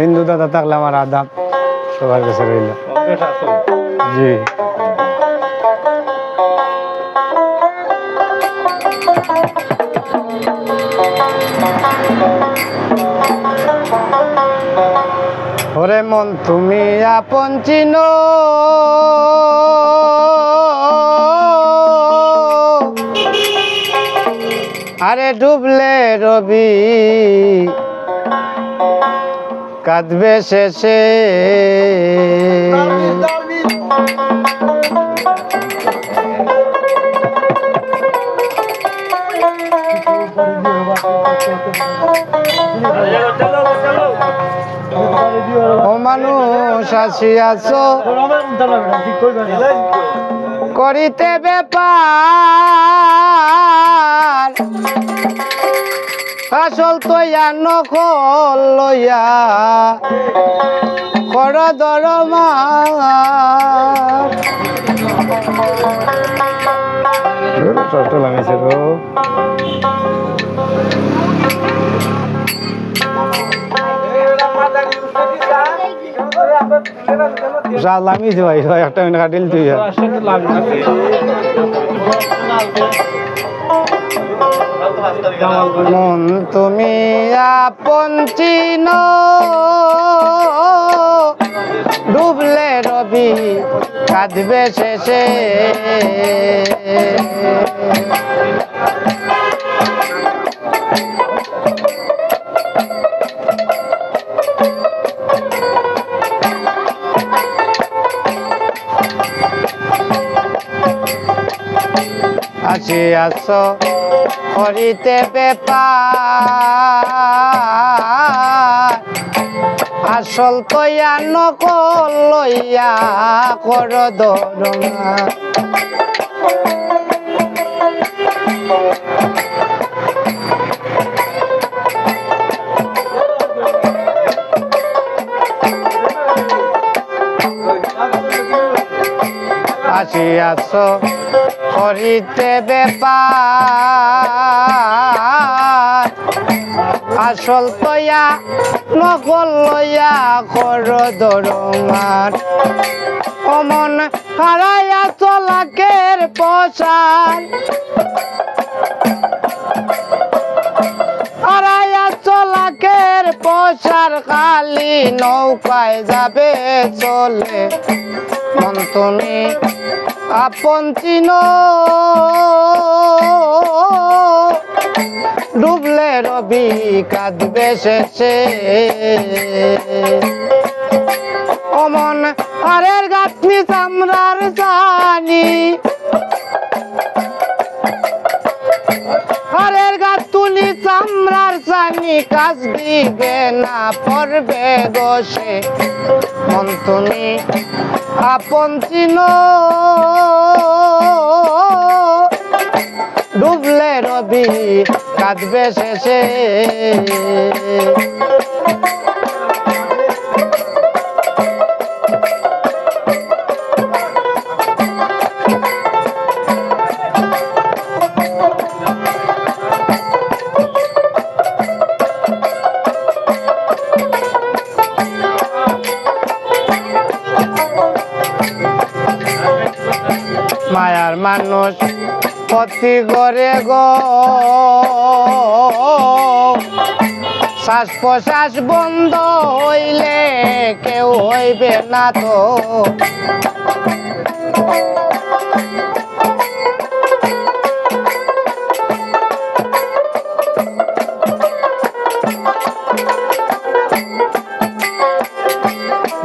হিন্দু দাদা থাকলে আমার আদাব সবার কাছে রইল। জি। ওরে মন তুমি আপন চিনো। আরে ডুবলে রবি। কাঁদবে শেষে। ও মানুষ আসিয়াছ করিতে ব্যাপার। আসল তৈয়া নকল লইয়া। কর দরমার চট্ট লাগাইছে যা লামিয়েছে ভাই ভাই একটা মিনিট কাটিল তুই। মন তুমি আপন চিন। ডুবলে রবি কাঁদবে শেষে। আসিয়াছ করিতে বেপার। আসল তৈয়া নকল লইয়া কর দরমা আসিয়াছ করিতে বেপার। আসল তৈয়া, নকল লইয়া কর দরমার। অমন হারাইয়া চলাকের পশার হারাইয়া চলাকের পশার খালি নৌকায় যাবে চলে। মন তুমি আপন চিন। ডুবলে রবি কাঁদবে শেষে। অমন আরের গাছনি চামড়ার জানি আরের তুলি চামড়ার জানি কাজ দিবে না, পড়বে গোসে মন আপন চিন ডুবলে রবি কাঁদবে শেষে। মায়ার মানুষ। প্রতি করে গো। শ্বাস প্রশ্বাস বন্ধ হইলে কেউ হইবে না তো।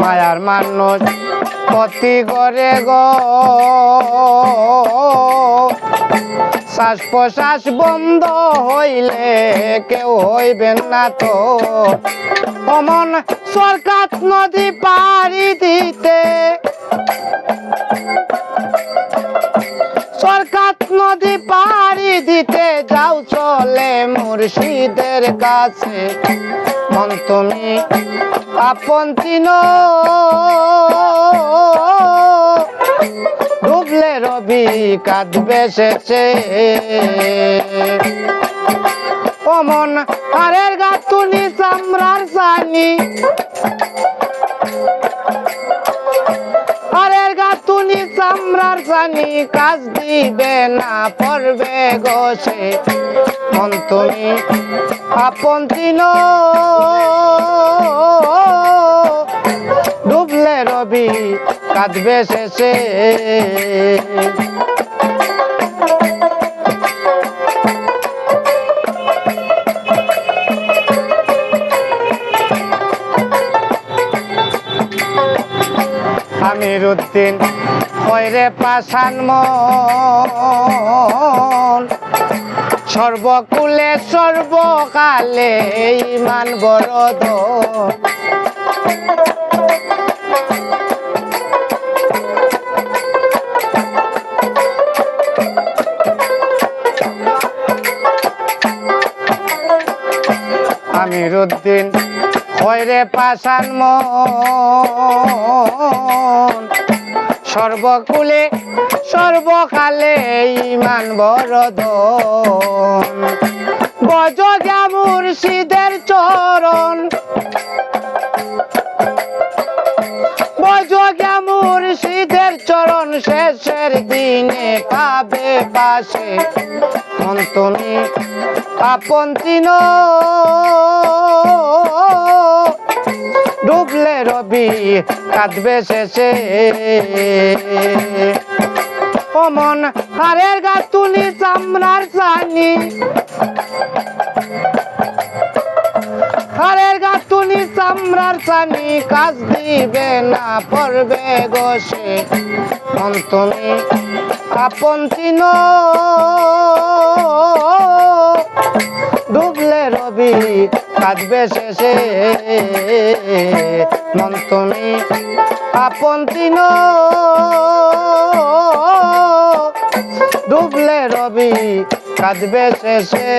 মায়ার মানুষ প্রতি করে গো। শ্বাস প্রশ্বাস বন্ধ হইলে কেউ হইবেন না তো। অমন সরকার নদী পাড়ি দিতে। সরকার নদী পাড়ি দিতে যাও চলে মুর্শিদের কাছে। মন তুমি আপন চিন ডুবলে রবি কাঁদবে শেষে। অমন আরের গাতুনি চামড়ার সানি। গাতুনি চামড়ার পানি কাজ দিবে না, পড়বে গোছে মন তুমি আপন দিন। ডুবলে রবি কাঁদবে শেষে। আমির উদ্দিন। ওইরে পাশান মন সর্বকুলে সর্বকালে ইমান বরদ আমির উদ্দিন। ওইরে পাশান মন সর্বকুলে, সর্বকালে ইমান বরদন। বজ মুর্শিদের চরণ। বজ মুর্শিদের চরণ শেষের দিনে পাবে পাশে তুমি আপন চিন ডুবলে রবি, কাঁদবে শেষে। অমন হারের গা তুলি চামড়ার চানি। হারের গাতুনি চামড়ার চানি, কাজ দিবে না, পড়বে গোসে। তুমি আপন চিন ডুবলে রবি কাঁদবে শেষে। মন তুমি আপন তিন। ডুবলে রবি কাঁদবে শেষে।